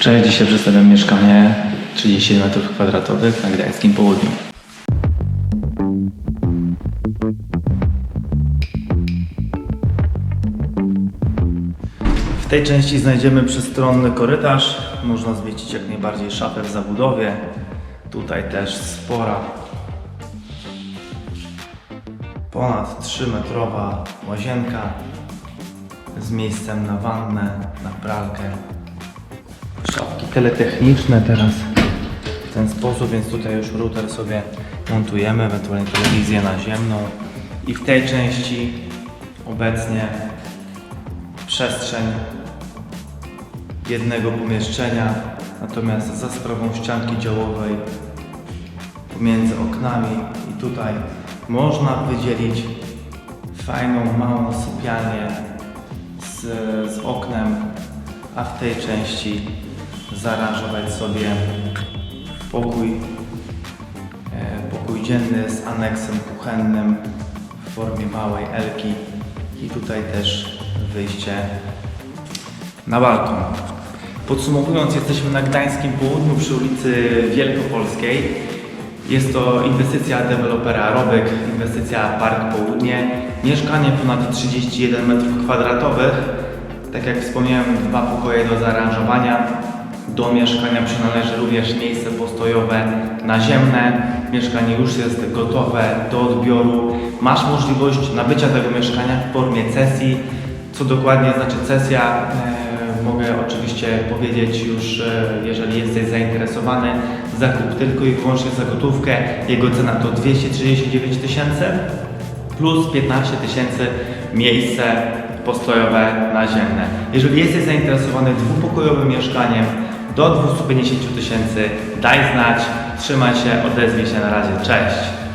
Cześć, dzisiaj przedstawiam mieszkanie 30 m2 na Gdańskim Południu. W tej części znajdziemy przestronny korytarz. Można zmieścić jak najbardziej szafę w zabudowie. Tutaj też spora, ponad 3-metrowa łazienka z miejscem na wannę, na pralkę. Szafki teletechniczne teraz w ten sposób, więc tutaj już router sobie montujemy, ewentualnie telewizję naziemną. I w tej części obecnie przestrzeń jednego pomieszczenia, natomiast za sprawą ścianki działowej pomiędzy oknami i tutaj można wydzielić fajną, małą sypialnię z, z oknem, a w tej części zaaranżować sobie pokój, e, pokój dzienny z aneksem kuchennym w formie małej elki i tutaj też wyjście na balkon. Podsumowując, jesteśmy na Gdańskim Południu przy ulicy Wielkopolskiej. Jest to inwestycja dewelopera Robek, inwestycja Park Południe. Mieszkanie ponad 31 m2. Tak jak wspomniałem, dwa pokoje do zaaranżowania. Do mieszkania przynależy również miejsce postojowe naziemne. Mieszkanie już jest gotowe do odbioru. Masz możliwość nabycia tego mieszkania w formie cesji. Co dokładnie znaczy cesja? e, Mogę oczywiście powiedzieć już, e, jeżeli jesteś zainteresowany. Zakup tylko i wyłącznie za gotówkę. Jego cena to 239 tysięcy plus 15 tysięcy miejsce postojowe naziemne. Jeżeli jesteś zainteresowany dwupokojowym mieszkaniem do 250 tysięcy, daj znać, trzymaj się, odezwij się. Na razie, cześć!